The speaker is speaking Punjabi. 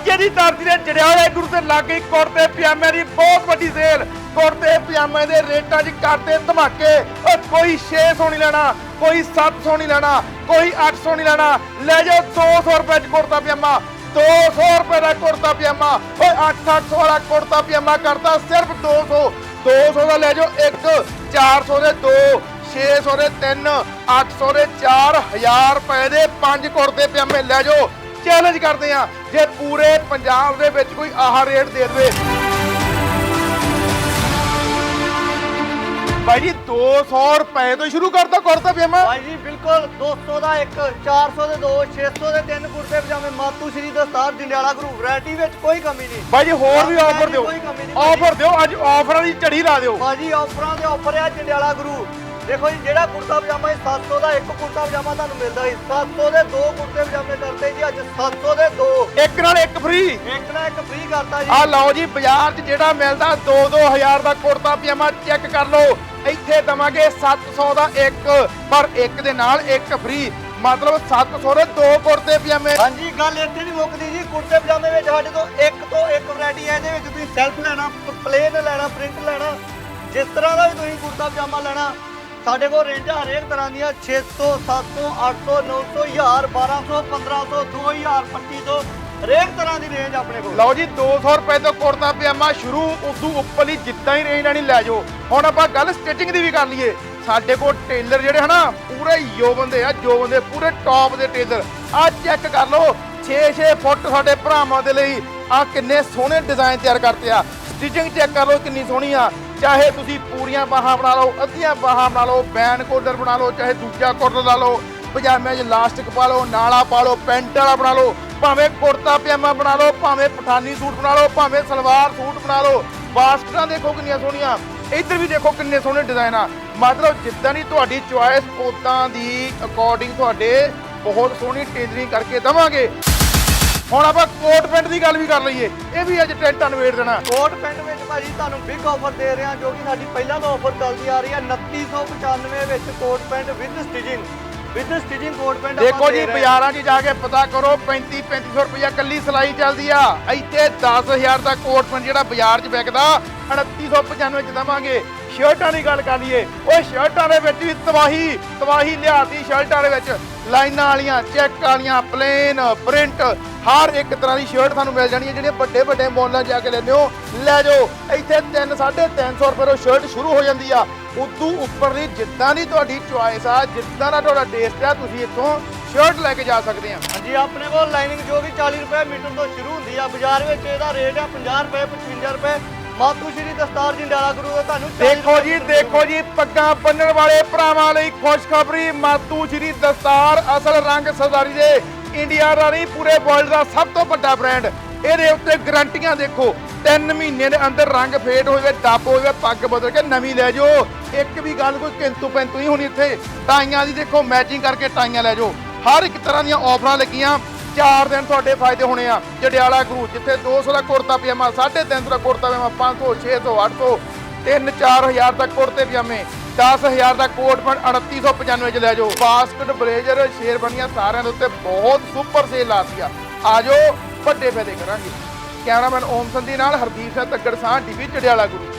ਅੱਜ ਇਹਦੀ ਧਰਤੀ ਦੇ ਜੜਿਆਲੇ ਗੁਰੂ ਦੇ ਲਾਗੇ ਕੁੜਤੇ ਪਜਾਮੇ ਦੀ ਬਹੁਤ ਵੱਡੀ ਸੇਲ। ਕੁੜਤੇ ਪਜਾਮੇ ਦੇ ਰੇਟਾਂ 'ਚ ਕਰਦੇ ਧਮਾਕੇ। ਓ ਕੋਈ 600 ਨਹੀਂ ਲੈਣਾ, ਕੋਈ 700 ਨਹੀਂ ਲੈਣਾ, ਕੋਈ 800 ਨਹੀਂ ਲੈਣਾ। ਲੈ ਜਾਓ 200 ਰੁਪਏ 'ਚ ਕੁੜਤਾ ਪਜਾਮਾ 200 ਰੁਪਏ ਦਾ ਕੁੜਤਾ ਪਜਾਮਾ। ਓਏ 8-800 ਵਾਲਾ ਕੁੜਤਾ ਪਜਾਮਾ ਕਰਦਾ ਸਿਰਫ 200 200 ਦਾ ਲੈ ਜਾਓ, ਇੱਕ 400 ਦੇ ਦੋ 600 ਦੇ 3 800 ਦੇ 4 1000 ਰੁਪਏ ਦੇ ਪੰਜ ਕੁੜਤੇ ਪਜਾਮੇ ਲੈ ਜਾਓ। ਚੈਲੰਜ ਕਰਦੇ ਆ ਜੇ ਪੂਰੇ ਪੰਜਾਬ ਦੇ ਵਿੱਚ ਕੋਈ ਆਹ ਰੇਟ ਦੇ ਦੇਵੇ। ਭਾਈ ਜੀ 200 ਰੁਪਏ ਤੋਂ ਸ਼ੁਰੂ ਕਰਦਾ ਕੁੜਤਾ ਪਜਾਮਾ। ਭਾਈ ਜੀ ਬਿਲਕੁਲ 200 ਦਾ ਇੱਕ 400 ਦੇ ਦੋ 600 ਦੇ ਤਿੰਨ ਕੁੜਤੇ ਪਜਾਮੇ ਮਾਤੂ ਸ਼੍ਰੀ ਦਸਤਾਰ ਜੰਡਿਆਲਾ ਗੁਰੂ ਵੈਰਾਈਟੀ ਵਿੱਚ ਕੋਈ ਕਮੀ ਨਹੀਂ। ਭਾਈ ਜੀ ਹੋਰ ਵੀ ਆਫਰ ਦਿਓ। ਭਾਈ। ਆਫਰ ਦਿਓ ਅੱਜ ਆਫਰਾਂ ਦੀ ਝੜੀ ਲਾ ਦਿਓ। ਭਾਜੀ ਆਫਰਾਂ ਦੇ ਆਫਰ ਆ ਜੰਡਿਆਲਾ ਗੁਰੂ। ਦੇਖੋ ਜੀ ਜਿਹੜਾ ਕੁੜਤਾ ਪਜਾਮਾ ਸੀ 700 ਦਾ ਇੱਕ ਕੁੜਤਾ ਪਜਾਮਾ ਤੁਹਾਨੂੰ ਮਿਲਦਾ ਸੀ 700 ਦੇ ਦੋ ਕੁੜਤੇ ਪਜਾਮੇ ਕਰਤੇ ਜੀ ਅੱਜ 700 ਦੇ ਦੋ। ਇੱਕ ਨਾਲ ਇੱਕ ਫ੍ਰੀ ਇੱਕ ਨਾ ਇੱਕ ਫ੍ਰੀ ਕਰਤਾ ਜੀ। ਆ ਲਓ ਜੀ ਬਾਜ਼ਾਰ 'ਚ ਜਿਹੜਾ ਮਿਲਦਾ 2-2000 ਦਾ ਕੁੜਤਾ ਪਜਾਮਾ ਚੈੱਕ ਕਰ ਲਓ। ਇੱਥੇ ਦਵਾਂਗੇ 700 ਦਾ ਇੱਕ ਪਰ ਇੱਕ ਦੇ ਨਾਲ ਇੱਕ ਫ੍ਰੀ ਮਤਲਬ 700 ਦੇ ਦੋ ਕੁੜਤੇ ਪਜਾਮੇ। ਹਾਂਜੀ ਗੱਲ ਇੱਥੇ ਨਹੀਂ ਮੁੱਕਦੀ ਜੀ ਕੁੜਤੇ ਪਜਾਮੇ ਵਿੱਚ ਸਾਡੇ ਤੋਂ ਇੱਕ ਤੋਂ ਇੱਕ ਵੈਰਾਈਟੀ ਹੈ ਇਹਦੇ ਵਿੱਚ ਤੁਸੀਂ ਸੈਲਫ ਲੈਣਾ ਪਲੇਨ ਲੈਣਾ ਪ੍ਰਿੰਟ ਲੈਣਾ ਜਿਸ ਤਰ੍ਹਾਂ ਦਾ ਵੀ ਤੁਸੀਂ ਕੁੜਤਾ ਪਜਾਮਾ ਲੈਣਾ। ਸਾਡੇ ਕੋਲ ਰੇਂਜਾਂ ਹਰੇਕ ਤਰ੍ਹਾਂ ਦੀਆਂ 600 700 800 900 1000 1200 1500 2000 2500 ਹਰੇਕ ਤਰ੍ਹਾਂ ਦੀ ਰੇਂਜ ਆਪਣੇ ਕੋਲ। ਲਓ ਜੀ 200 ਰੁਪਏ ਤੋਂ ਕੁੜਤਾ ਪਜਾਮਾ ਸ਼ੁਰੂ ਉਦੋਂ ਉੱਪਰਲੀ ਜਿੱਦਾਂ ਹੀ ਰੇਂਜ ਆਣੀ ਲੈ ਜਾਓ। ਹੁਣ ਆਪਾਂ ਗੱਲ ਸਟਿਚਿੰਗ ਦੀ ਵੀ ਕਰ ਲਈਏ। ਸਾਡੇ ਕੋਲ ਟੇਲਰ ਜਿਹੜੇ ਹਨਾ, ਪੂਰੇ ਯੋ ਬੰਦੇ ਆ, ਜੋ ਬੰਦੇ, ਪੂਰੇ ਟੌਪ ਦੇ ਟੇਲਰ। ਆ ਚੈੱਕ ਕਰ ਲਓ 6-6 ਫੁੱਟ ਸਾਡੇ ਭਰਾਵਾਂ ਦੇ ਲਈ ਆ ਕਿੰਨੇ ਸੋਹਣੇ ਡਿਜ਼ਾਈਨ ਤਿਆਰ ਕਰਤੇ ਆ। ਸਟਿਚਿੰਗ ਚੈੱਕ ਕਰ ਲਓ ਕਿੰਨੀ ਸੋਹਣੀ ਆ। ਚਾਹੇ ਤੁਸੀਂ ਪੂਰੀਆਂ ਬਾਹਾਂ ਬਣਾ ਲਓ, ਅੱਧੀਆਂ ਬਾਹਾਂ ਬਣਾ ਲਓ ਬੈਨ ਕੋਡਰ ਬਣਾ ਲਓ, ਚਾਹੇ ਦੂਜਾ ਕੋਡਰ ਲਾ ਲਓ, ਪਜਾਮਿਆਂ 'ਚ ਲਾਸਟਿਕ ਪਾ ਲਓ, ਨਾਲਾ ਪਾ ਲਓ, ਪੈਂਟ ਵਾਲਾ ਬਣਾ ਲਓ, ਭਾਵੇਂ ਕੁੜਤਾ ਪਜਾਮਾ ਬਣਾ ਲਓ, ਭਾਵੇਂ ਪਠਾਨੀ ਸੂਟ ਬਣਾ ਲਓ, ਭਾਵੇਂ ਸਲਵਾਰ ਸੂਟ ਬਣਾ ਲਓ, ਬਾਸਕਟਾਂ ਦੇਖੋ ਕਿੰਨੀਆਂ ਸੋਹਣੀਆਂ, ਇੱਧਰ ਵੀ ਦੇਖੋ ਕਿੰਨੇ ਸੋਹਣੇ ਡਿਜ਼ਾਈਨ ਆ। ਮਤਲਬ ਜਿੱਦਾਂ ਦੀ ਤੁਹਾਡੀ ਚੁਆਇਸ ਉਦਾਂ ਦੀ ਅਕੋਰਡਿੰਗ ਤੁਹਾਡੇ ਬਹੁਤ ਸੋਹਣੀ ਟੇਲਰਿੰਗ ਕਰਕੇ ਦਵਾਂਗੇ। ਹੁਣ ਆਪਾਂ ਕੋਟ ਪਿੰਡ ਦੀ ਗੱਲ ਵੀ ਕਰ ਲਈਏ। ਇਹ ਵੀ ਅੱਜ ਟੈਂਟਾਂ ਨਵੇੜ ਦੇਣਾ। ਕੋਟ ਪਿੰਡ ਵਿੱਚ ਭਾਜੀ ਤੁਹਾਨੂੰ ਬਿਗ ਆਫਰ ਦੇ ਰਹੇ ਹਾਂ, ਜੋ ਕਿ ਸਾਡੀ ਪਹਿਲਾਂ ਤੋਂ ਆਫਰ ਚੱਲਦੀ ਆ ਰਹੀ ਹੈ 2995 ਵਿੱਚ ਕੋਟ ਪਿੰਡ with stitching with stitching coat pant ਦੇਖੋ ਜੀ। ਬਾਜ਼ਾਰਾਂ 'ਚ ਜਾ ਕੇ ਪਤਾ ਕਰੋ 35 3500 ਰੁਪਇਆ ਕੱਲੀ ਸਿਲਾਈ ਚੱਲਦੀ ਆ। ਇੱਥੇ 10000 ਦਾ ਕੋਟ ਪੈਂਟ ਜਿਹੜਾ ਬਾਜ਼ਾਰ 'ਚ ਵਿਕਦਾ। 3895 'ਚ ਦਵਾਂਗੇ। ਸ਼ਰਟਾਂ ਦੀ ਗੱਲ ਕਰ ਲਈਏ। ਉਹ ਸ਼ਰਟਾਂ ਦੇ ਵਿੱਚ ਵੀ ਤਬਾਹੀ ਤਬਾਹੀ ਲਿਆਤੀ ਸ਼ਰਟਾਂ ਦੇ ਵਿੱਚ। ਲਾਈਨਾਂ ਵਾਲੀਆਂ ਚੈੱਕ ਵਾਲੀਆਂ ਪਲੇਨ ਪ੍ਰਿੰਟ ਹਰ ਇੱਕ ਤਰ੍ਹਾਂ ਦੀ ਸ਼ਰਟ ਤੁਹਾਨੂੰ ਮਿਲ ਜਾਣੀ ਹੈ। ਜਿਹੜੀਆਂ ਵੱਡੇ ਵੱਡੇ ਮੌਲਾਂ ਜਾ ਕੇ ਲੈਂਦੇ ਹੋ। ਲੈ ਜਾਓ ਇੱਥੇ 3 350 ਰੁਪਏ ਤੋਂ ਸ਼ਰਟ ਸ਼ੁਰੂ ਹੋ ਜਾਂਦੀ ਆ। ਉਦੋਂ ਉੱਪਰ ਦੀ ਜਿੱਦਾਂ ਦੀ ਤੁਹਾਡੀ ਚੁਆਇਸ ਆ ਜਿੱਦਾਂ ਦਾ ਤੁਹਾਡਾ ਟੇਸਟ ਆ ਤੁਸੀਂ ਇੱਥੋਂ ਸ਼ਰਟ ਲੈ ਕੇ ਜਾ ਸਕਦੇ ਆ। ਹਾਂਜੀ ਆਪਣੇ ਕੋਲ ਲਾਈਨਿੰਗ ਜੋ ਕਿ 40 ਰੁਪਏ ਮੀਟਰ ਤੋਂ ਸ਼ੁਰੂ ਹੁੰਦੀ ਆ ਬਾਜ਼ਾਰ ਵਿੱਚ ਇਹਦਾ ਰੇਟ ਆ 50 ਰੁਪਏ 55 ਰੁਪਏ। ਮਾਤੂ ਸ਼੍ਰੀ ਦਸਤਾਰ ਜਿੰਡਾਲਾ ਗੁਰੂ ਦਾ ਤੁਹਾਨੂੰ 40 ਦੇਖੋ ਜੀ ਦੇਖੋ ਜੀ ਪੱਗਾਂ ਬੰਨਣ ਵਾਲੇ ਭਰਾਵਾਂ ਲਈ ਖੁਸ਼ਖਬਰੀ ਮਾਤੂ ਸ਼੍ਰੀ ਦਸਤਾਰ ਅਸਲ ਰੰਗ ਸਰਦਾਰੀ ਦੇ ਇੰਡੀਆ ਦਾ ਨਹੀਂ ਪੂਰੇ ਵਰਲਡ ਦਾ ਸਭ ਤੋਂ ਵੱਡਾ ਬ੍ਰਾਂਡ ਇਹਦੇ ਉੱਤੇ ਗਰੰਟੀਆਂ ਦੇਖੋ। 3 ਮਹੀਨੇ ਦੇ ਅੰਦਰ ਰੰਗ ਫੇਡ ਹੋਵੇ ਡੱਬ ਹੋਵੇ ਪੱਗ ਬਦਲ ਕੇ ਨਵੀਂ ਲੈ ਜਾਓ। ਇੱਕ ਵੀ ਗੱਲ ਕੋਈ ਕਿੰਤੂ ਪੈਂਤੂ ਨਹੀਂ ਹੋਣੀ ਇੱਥੇ। ਟਾਈਆਂ ਦੀ ਦੇਖੋ ਮੈਚਿੰਗ ਕਰਕੇ ਟਾਈਆਂ ਲੈ ਜਾਓ। ਹਰ ਇੱਕ ਤਰ੍ਹਾਂ ਦੀਆਂ ਆਫਰਾਂ ਲੱਗੀਆਂ। ਚਾਰ ਦਿਨ ਤੁਹਾਡੇ ਫਾਇਦੇ ਹੋਣੇ ਆ। ਜੜਿਆਲਾ ਗੁਰੂ, ਜਿੱਥੇ 200 ਦਾ ਕੁੜਤਾ ਪਜਾਮਾ 350 ਦਾ ਕੁੜਤਾ ਪਜਾਮਾ 500 600 800 3 4000 ਦਾ ਕੁੜਤੇ ਪਜਾਮੇ 10000 ਦਾ ਕੋਟ ਪੈਂਟ 3895 ਚ ਲੈ ਜਾਓ। ਬਾਸਕਟ ਬਲੇਜ਼ਰ, ਸ਼ੇਰਵਾਨੀਆਂ ਸਾਰਿਆਂ ਦੇ ਉੱਤੇ ਬਹੁਤ ਸੁਪਰ ਸੇਲ ਲਾਤੀ ਆ। ਆ ਜਾਓ। ਵੱਡੇ ਫਾਇਦੇ ਕਰਾਂਗੇ। ਕੈਮਰਾਮੈਨ ਓਮ ਸੰਧੀ ਨਾਲ ਹਰਦੀਪ ਸਿੰਘ ਤੱਕੜ ਸਾਹ ਟੀਵੀ ਚੜਿਆਲਾ ਗੁਰੂ।